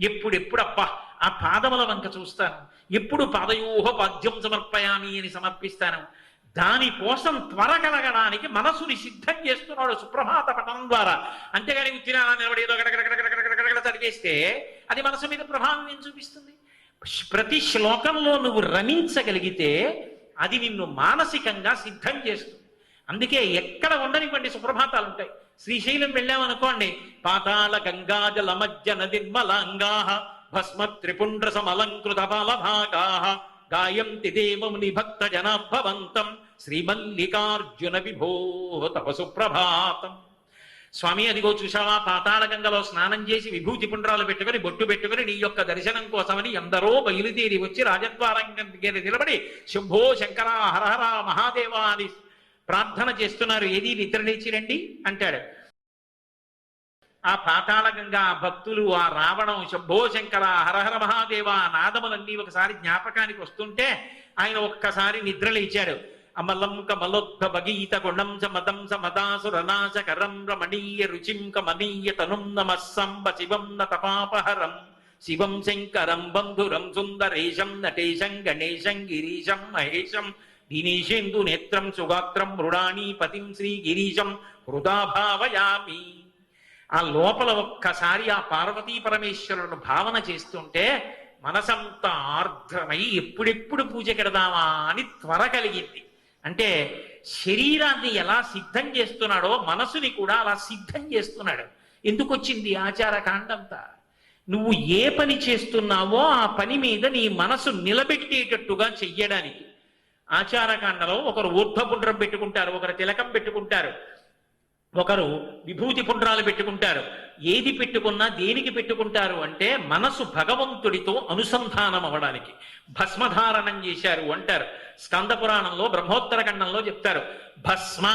ఎప్పుడెప్పుడు అబ్బా ఆ పాదముల వంక చూస్తాను. ఎప్పుడు పాదయోహ పాద్యం సమర్పయామి అని సమర్పిస్తాను. దానికోసం త్వర కలగడానికి మనసుని సిద్ధం చేస్తున్నాడు సుప్రభాత పఠనం ద్వారా. అంతేగాని ఉత్తినా నిలబడి ఏదో గడగడగడగడగడగడ చదివేస్తే అది మనసు మీద ప్రభావం ఏం చూపిస్తుంది? ప్రతి శ్లోకంలో నువ్వు రమించగలిగితే అది నిన్ను మానసికంగా సిద్ధం చేస్తుంది. అందుకే ఎక్కడ ఉండనివ్వండి సుప్రభాతాలు ఉంటాయి శ్రీశైలం వెళ్ళామనుకోండి పాతాళ గంగాజల మధ్య నదిర్మలాంగా భస్మ త్రిపుండ్ర సమలంకృత బాలభాగా గాయంతి దేవముని భక్త జనాభవంతం శ్రీమల్లికార్జున విభో తపసు ప్రభాతం. స్వామి అదిగో చూసావా పాతాళ గంగలో స్నానం చేసి విభూతి పుండ్రాలు పెట్టుకొని బొట్టు పెట్టుకొని నీ యొక్క దర్శనం కోసమని ఎందరో బయలుదేరి వచ్చి రాజద్వారం నిలబడి శంభో శంకర హరహర మహాదేవా అని ప్రార్థన చేస్తున్నారు ఏది నిద్ర లేచి రండి అంటాడు. ఆ పాతాళగంగా భక్తులు ఆ రావణం శంభో శంకర హరహర మహాదేవ నాదములన్నీ ఒకసారి జ్ఞాపకానికి వస్తుంటే ఆయన ఒక్కసారి నిద్ర లేచాడు. అమలంక మలోద్ధ భగీత గుణం స మదం స కరం రమణీయ రుచిం కమనీయ తనుం నమస్సంబ శివం నతపాపహరం శివం శంకరం బంధురం సుందరేశం నటేశం గణేశం గిరీశం మహేశం దినేశేందు నేత్రం సుగాత్రం మృడాణీ పతిం శ్రీ గిరీశం హృదాభావయామి ఆ లోపల ఒక్కసారి ఆ పార్వతీ పరమేశ్వరుడు భావన చేస్తుంటే మనసంతా ఆర్ద్రమై ఎప్పుడెప్పుడు పూజ కెడదామా అని త్వర కలిగింది. అంటే శరీరాన్ని ఎలా సిద్ధం చేస్తున్నాడో మనసుని కూడా అలా సిద్ధం చేస్తున్నాడు. ఎందుకు వచ్చింది ఆచారకాండంతా? నువ్వు ఏ పని చేస్తున్నావో ఆ పని మీద నీ మనసు నిలబెట్టేటట్టుగా చెయ్యడానికి. ఆచారకాండలో ఒకరు ఊర్ధ్వపుండ్రం పెట్టుకుంటారు ఒకరు తిలకం పెట్టుకుంటారు ఒకరు విభూతి పుండ్రాలు పెట్టుకుంటారు. ఏది పెట్టుకున్నా దేనికి పెట్టుకుంటారు అంటే మనసు భగవంతుడితో అనుసంధానం అవ్వడానికి. భస్మధారణం చేశారు అంటారు. స్కంద పురాణంలో బ్రహ్మోత్తర ఖండంలో చెప్తారు. భస్మ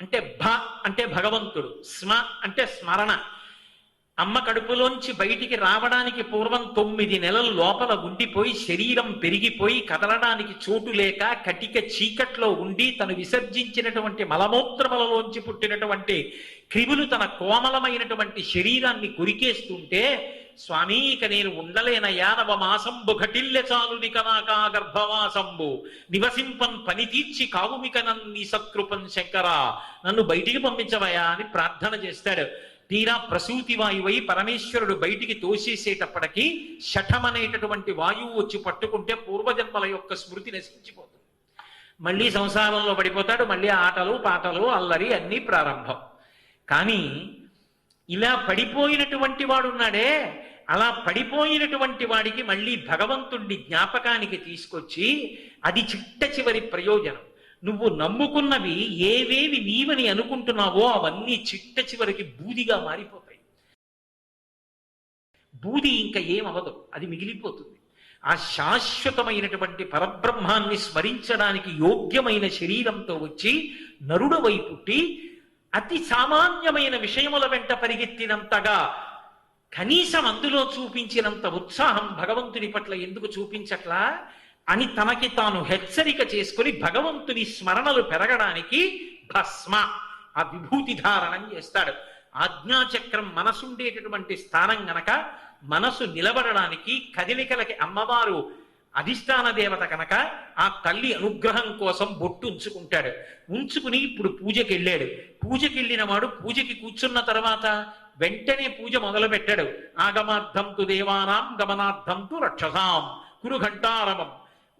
అంటే భ అంటే భగవంతుడు స్మ అంటే స్మరణ. అమ్మ కడుపులోంచి బయటికి రావడానికి పూర్వం తొమ్మిది నెలలు లోపల ఉండిపోయి శరీరం పెరిగిపోయి కదలడానికి చోటు లేక కటిక చీకట్లో ఉండి తను విసర్జించినటువంటి మలమూత్రములలోంచి పుట్టినటువంటి క్రిములు తన కోమలమైనటువంటి శరీరాన్ని కొరికేస్తుంటే స్వామి ఇక నేను ఉండలేనయా నవమాసంబు ఘటిల్య చాలుని కనాకా గర్భవాసంబు నివసింపన్ పని తీర్చి కావుమిక నన్ని సత్కృపన్ శంకరా నన్ను బయటికి పంపించవయా అని ప్రార్థన చేస్తాడు. తీరా ప్రసూతి వాయువై పరమేశ్వరుడు బయటికి తోసేసేటప్పటికీ శఠం అనేటటువంటి వాయువు వచ్చి పట్టుకుంటే పూర్వజన్మల యొక్క స్మృతి నశించిపోతుంది. మళ్ళీ సంసారంలో పడిపోతాడు మళ్ళీ ఆటలు పాటలు అల్లరి అన్నీ ప్రారంభం. కానీ ఇలా పడిపోయినటువంటి వాడున్నాడే అలా పడిపోయినటువంటి వాడికి మళ్ళీ భగవంతుణ్ణి జ్ఞాపకానికి తీసుకొచ్చి అది చిట్ట చివరి ప్రయోజనం. నువ్వు నమ్ముకున్నవి ఏవేవి నీవని అనుకుంటున్నావో అవన్నీ చిట్ట చివరికి బూదిగా మారిపోతాయి. బూది ఇంకా ఏమవదు అది మిగిలిపోతుంది. ఆ శాశ్వతమైనటువంటి పరబ్రహ్మాన్ని స్మరించడానికి యోగ్యమైన శరీరంతో వచ్చి నరుడు పుట్టి అతి సామాన్యమైన విషయముల వెంట పరిగెత్తినంతగా కనీసం అందులో చూపించినంత ఉత్సాహం భగవంతుని పట్ల ఎందుకు చూపించట్లా? అని తనకి తాను హెచ్చరిక చేసుకుని భగవంతుని స్మరణలు పెరగడానికి భస్మ ఆ విభూతి ధారణం చేస్తాడు. ఆజ్ఞాచక్రం మనసుండేటటువంటి స్థానం గనక మనసు నిలబడడానికి కదిలికలకి అమ్మవారు అధిష్టాన దేవత కనుక ఆ తల్లి అనుగ్రహం కోసం బొట్టు ఉంచుకుంటాడు. ఉంచుకుని ఇప్పుడు పూజకి వెళ్ళాడు పూజకి వెళ్ళిన వాడు పూజకి కూర్చున్న తర్వాత వెంటనే పూజ మొదలు పెట్టాడు ఆగమార్థం తు దేవానాం గమనార్థం తు రక్షసాం. కురు ఘంటారమం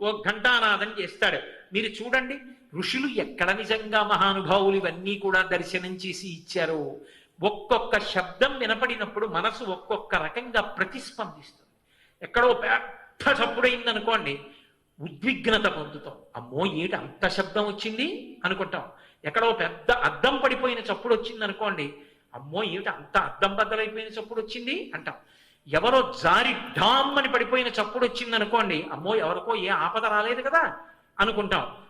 ఓ ఘంటానాదం చేస్తాడు. మీరు చూడండి ఋషులు ఎక్కడ నిజంగా మహానుభావులు ఇవన్నీ కూడా దర్శనం చేసి ఇచ్చారో. ఒక్కొక్క శబ్దం వినపడినప్పుడు మనసు ఒక్కొక్క రకంగా ప్రతిస్పందిస్తుంది. ఎక్కడో పెద్ద చప్పుడైంది అనుకోండి ఉద్విగ్నత పొందుతాం. అమ్మో ఏటి అంత శబ్దం వచ్చింది? అనుకుంటాం. ఎక్కడో పెద్ద అద్దం పడిపోయిన చప్పుడు వచ్చింది అనుకోండి అమ్మో ఏమిటి అంత అద్దం బద్దలైపోయిన చప్పుడు వచ్చింది? అంటాం. ఎవరో జారి డామ్ అని పడిపోయిన చప్పుడు వచ్చింది అనుకోండి అమ్మో ఎవరికో ఏ ఆపద రాలేదు కదా అనుకుంటాం.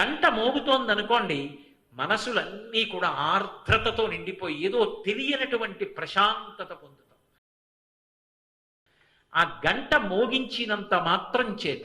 గంట మోగుతోంది అనుకోండి మనసులన్నీ కూడా ఆర్ద్రతతో నిండిపోయి ఏదో తెలియనటువంటి ప్రశాంతత పొందుతాం. ఆ గంట మోగించినంత మాత్రం చేత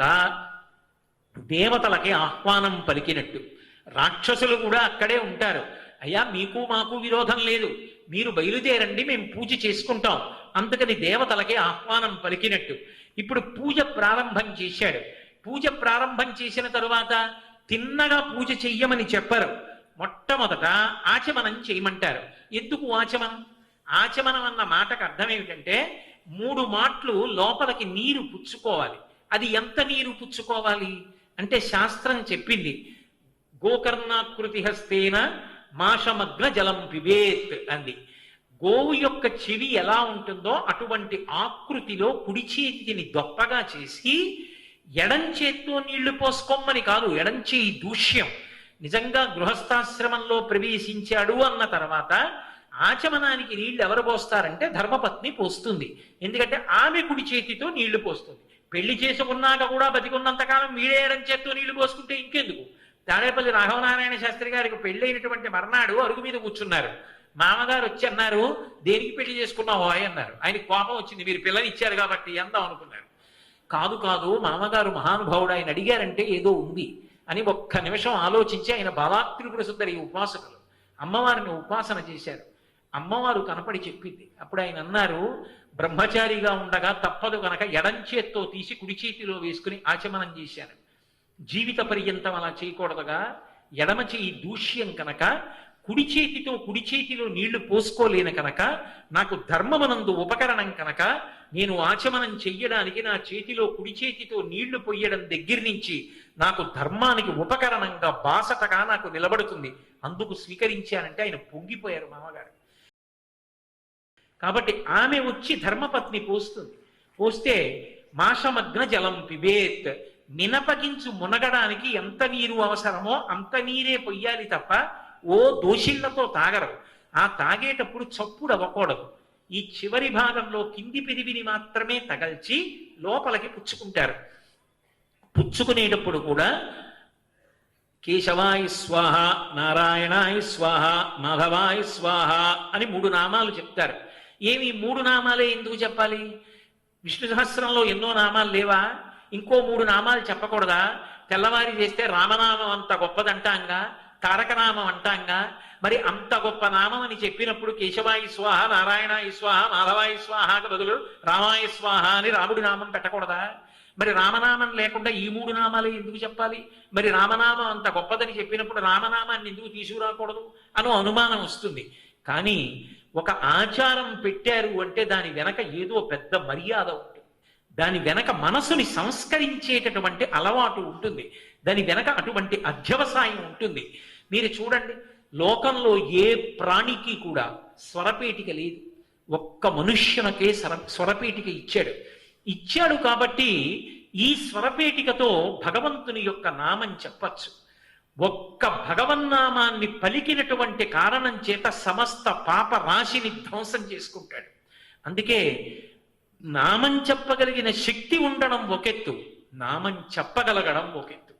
దేవతలకి ఆహ్వానం పలికినట్టు. రాక్షసులు కూడా అక్కడే ఉంటారు. అయ్యా మీకు మాకు విరోధం లేదు. మీరు బయలుదేరండి మేము పూజ చేసుకుంటాం. అందుకని దేవతలకి ఆహ్వానం పలికినట్టు. ఇప్పుడు పూజ ప్రారంభం చేశాడు. పూజ ప్రారంభం చేసిన తరువాత తిన్నగా పూజ చెయ్యమని చెప్పరు. మొట్టమొదట ఆచమనం చేయమంటారు. ఎందుకు ఆచమనం? ఆచమనం అన్న మాటకు అర్థం ఏమిటంటే మూడు మాటలు లోపలికి నీరు పుచ్చుకోవాలి. అది ఎంత నీరు పుచ్చుకోవాలి? అంటే శాస్త్రం చెప్పింది గోకర్ణాకృతి హస్తేన మాషమగ్న జలం పిబేత్ అంది. గోవు యొక్క చెవి ఎలా ఉంటుందో అటువంటి ఆకృతిలో కుడి చేతిని దొప్పగా చేసి ఎడం చేత్తో నీళ్ళు పోసుకోమని కాదు ఎడం చేయి దూష్యం. నిజంగా గృహస్థాశ్రమంలో ప్రవేశించాడు అన్న తర్వాత ఆచమనానికి నీళ్ళు ఎవరు పోస్తారంటే ధర్మపత్ని పోస్తుంది. ఎందుకంటే ఆమె కుడి చేతితో నీళ్ళు పోస్తుంది. పెళ్ళి చేసుకున్నాక కూడా బతికున్నంతకాలం వీడే ఎడం చేత్తో నీళ్ళు పోసుకుంటే ఇంకెందుకు? తాడేపల్లి రాఘవనారాయణ శాస్త్రి గారికి పెళ్ళైనటువంటి మర్నాడు అరుగు మీద కూర్చున్నారు. మామగారు వచ్చి అన్నారు దేనికి పెళ్ళి చేసుకున్నావు అని అన్నారు. ఆయన కోపం వచ్చింది. మీరు పిల్లని ఇచ్చారు కాబట్టి ఎందాం అనుకున్నారు. కాదు కాదు మామగారు మహానుభావుడు ఆయన అడిగారంటే ఏదో ఉంది అని ఒక్క నిమిషం ఆలోచించి ఆయన బాలాత్రిపుర సుందరి ఉపాసకులు అమ్మవారిని ఉపాసన చేశారు. అమ్మవారు కనపడి చెప్పింది. అప్పుడు ఆయన అన్నారు బ్రహ్మచారిగా ఉండగా తప్పదు కనుక ఎడం చేత్తో తీసి కుడి చేతిలో వేసుకుని ఆచమనం చేశాను. జీవిత పర్యంతం అలా చేయకూడదుగా. ఎడమ చేయి దూష్యం కనుక కుడి చేతితో కుడి చేతిలో నీళ్ళు పోసుకోలేను కనుక నాకు ధర్మమనందు ఉపకరణం కనుక నేను ఆచమనం చెయ్యడానికి నా చేతిలో కుడి చేతితో నీళ్ళు పొయ్యడం దగ్గర నుంచి నాకు ధర్మానికి ఉపకరణంగా బాసటగా నాకు నిలబడుతుంది. అందుకు స్వీకరించానంటే ఆయన పొంగిపోయారు మామగారు. కాబట్టి ఆమె వచ్చి ధర్మపత్ని పోస్తుంది. పోస్తే మాషమగ్న జలం పిబేత్ మినపగించు మునగడానికి ఎంత నీరు అవసరమో అంత నీరే పొయ్యాలి తప్ప ఓ దోషిళ్ళతో తాగరు. ఆ తాగేటప్పుడు చప్పుడు అవ్వకూడదు. ఈ చివరి భాగంలో కింది పిరివిని మాత్రమే తగల్చి లోపలికి పుచ్చుకుంటారు. పుచ్చుకునేటప్పుడు కూడా కేశవాయ స్వాహ నారాయణాయ స్వాహ మాధవాయ స్వాహ అని మూడు నామాలు చెప్తారు. ఏమి ఈ మూడు నామాలే ఎందుకు చెప్పాలి? విష్ణు సహస్రంలో ఎన్నో నామాలు లేవా? ఇంకో మూడు నామాలు చెప్పకూడదా? తెల్లవారి చేస్తే రామనామం అంత గొప్పదంటాంగా? తారకనామం అంటాంగా. మరి అంత గొప్ప నామం అని చెప్పినప్పుడు కేశవాయి స్వాహ నారాయణ స్వాహ మాధవాయి స్వాహకు బదులు రామాయ స్వాహ అని రాముడి నామం పెట్టకూడదా? మరి రామనామం లేకుండా ఈ మూడు నామాలు ఎందుకు చెప్పాలి? మరి రామనామం అంత గొప్పదని చెప్పినప్పుడు రామనామాన్ని ఎందుకు తీసుకురాకూడదు? అను అనుమానం వస్తుంది. కానీ ఒక ఆచారం పెట్టారు అంటే దాని వెనక ఏదో పెద్ద మర్యాద ఉంటుంది. దాని వెనక మనసుని సంస్కరించేటటువంటి అలవాటు ఉంటుంది. దాని వెనక అటువంటి అధ్యవసాయం ఉంటుంది. మీరు చూడండి లోకంలో ఏ ప్రాణికి కూడా స్వరపేటిక లేదు. ఒక్క మనుష్యునకే స్వర స్వరపేటిక ఇచ్చాడు. ఇచ్చాడు కాబట్టి ఈ స్వరపేటికతో భగవంతుని యొక్క నామం చెప్పచ్చు. ఒక్క భగవన్నామాన్ని పలికినటువంటి కారణం చేత సమస్త పాప రాశిని ధ్వంసం చేసుకుంటాడు. అందుకే నామం చెప్పగలిగిన శక్తి ఉండడం ఒకెత్తు నామం చెప్పగలగడం ఒకెత్తు.